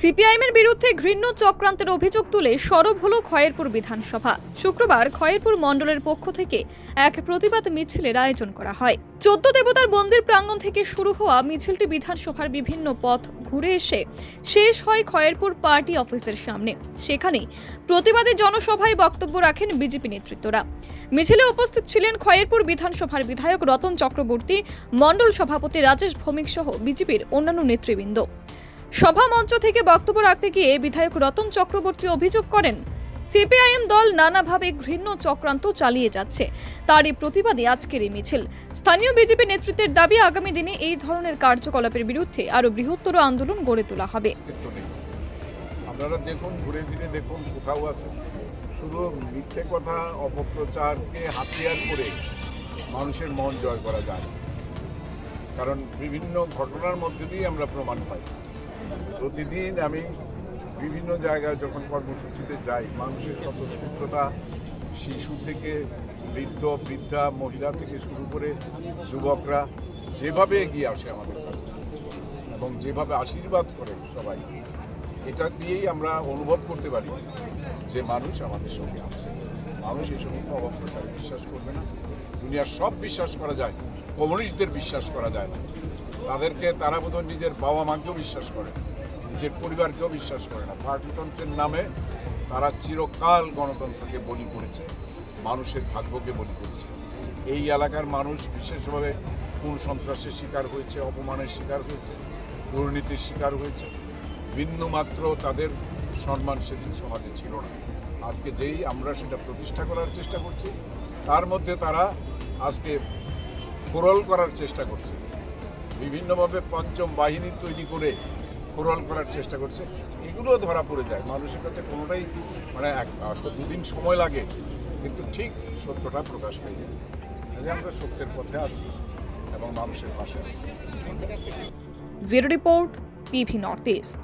সিপিআইএমের বিরুদ্ধে ঘৃণ্য চক্রান্তের অভিযোগ তুলে সরব হল খয়েরপুর বিধানসভা। শুক্রবার খয়েরপুর মণ্ডলের পক্ষ থেকে এক প্রতিবাদ মিছিলের আয়োজন করা হয়। চোদ্দ দেবতার মন্দির প্রাঙ্গণ থেকে শুরু হওয়া মিছিলটি বিধানসভার বিভিন্ন পথ ঘুরে এসে শেষ হয় খয়েরপুর পার্টি অফিসের সামনে। সেখানেই প্রতিবাদী জনসভায় বক্তব্য রাখেন বিজেপি নেতৃত্বরা। মিছিলে উপস্থিত ছিলেন খয়েরপুর বিধানসভার বিধায়ক রতন চক্রবর্তী, মণ্ডল সভাপতি রাজেশ ভৌমিক সহ বিজেপির অন্যান্য নেতৃবৃন্দ। সভা মঞ্চ থেকে বক্তব্য রাখতে গিয়ে বিধায়ক রতন চক্রবর্তী অভিযোগ করেন, সিপিআইএম দল নানাভাবে ঘৃণ্য চক্রান্ত চালিয়ে যাচ্ছে। তারই প্রতিবাদে আজকের এই মিছিল। স্থানীয় বিজেপি নেতৃত্বের দাবি, আগামী দিনে এই ধরনের কার্যকলাপের বিরুদ্ধে আরও বৃহত্তর আন্দোলন গড়ে তোলা হবে। আপনারা দেখুন, ঘুরে ফিরে দেখুন, কোথাও আছে। শুধু মিথ্যে কথা, অপপ্রচারকে হাতিয়ার করে মানুষের মন জয় করা যায় কারণ বিভিন্ন ঘটনার মধ্যে দিয়ে আমরা প্রমাণ পাই। প্রতিদিন আমি বিভিন্ন জায়গায় যখন কর্মসূচিতে যাই, মানুষের স্বতঃস্ফূর্ততা, শিশু থেকে বৃদ্ধ, বৃদ্ধা, মহিলা থেকে শুরু করে যুবকরা যেভাবে এগিয়ে আসে আমাদের কাছে এবং যেভাবে আশীর্বাদ করে সবাই, এটা দিয়েই আমরা অনুভব করতে পারি যে মানুষ আমাদের সঙ্গে আছে। মানুষ এই সমস্ত অপপ্রচারে বিশ্বাস করবে না। দুনিয়ার সব বিশ্বাস করা যায়, কমিউনিস্টদের বিশ্বাস করা যায় না। তাদেরকে তারা বোধহয় নিজের বাবা মাকেও বিশ্বাস করে। নিজের পরিবারকেও বিশ্বাস করে না। পার্টিতন্ত্রের নামে তারা চিরকাল গণতন্ত্রকে বলি করেছে, মানুষের ভাগ্যকে বলি করেছে। এই এলাকার মানুষ বিশেষভাবে কোন সন্ত্রাসের শিকার হয়েছে, অপমানের শিকার হয়েছে, দুর্নীতির শিকার হয়েছে। বিন্দুমাত্র তাদের সম্মান সেদিন সমাজে ছিল না। আজকে যেই আমরা সেটা প্রতিষ্ঠা করার চেষ্টা করছি, তার মধ্যে তারা আজকে ফোরল করার চেষ্টা করছে। বিভিন্নভাবে পঞ্চম বাহিনী তৈরি করে ফোরল করার চেষ্টা করছে এগুলো ধরা পড়ে যায়। মানুষের কাছে কোনোটাই মানে এক দুদিন সময় লাগে, কিন্তু ঠিক সত্যটা প্রকাশ হয়ে যায়। যে আমরা সত্যের পথে আছি এবং মানুষের পাশে আছি। Bureau report, PV North East.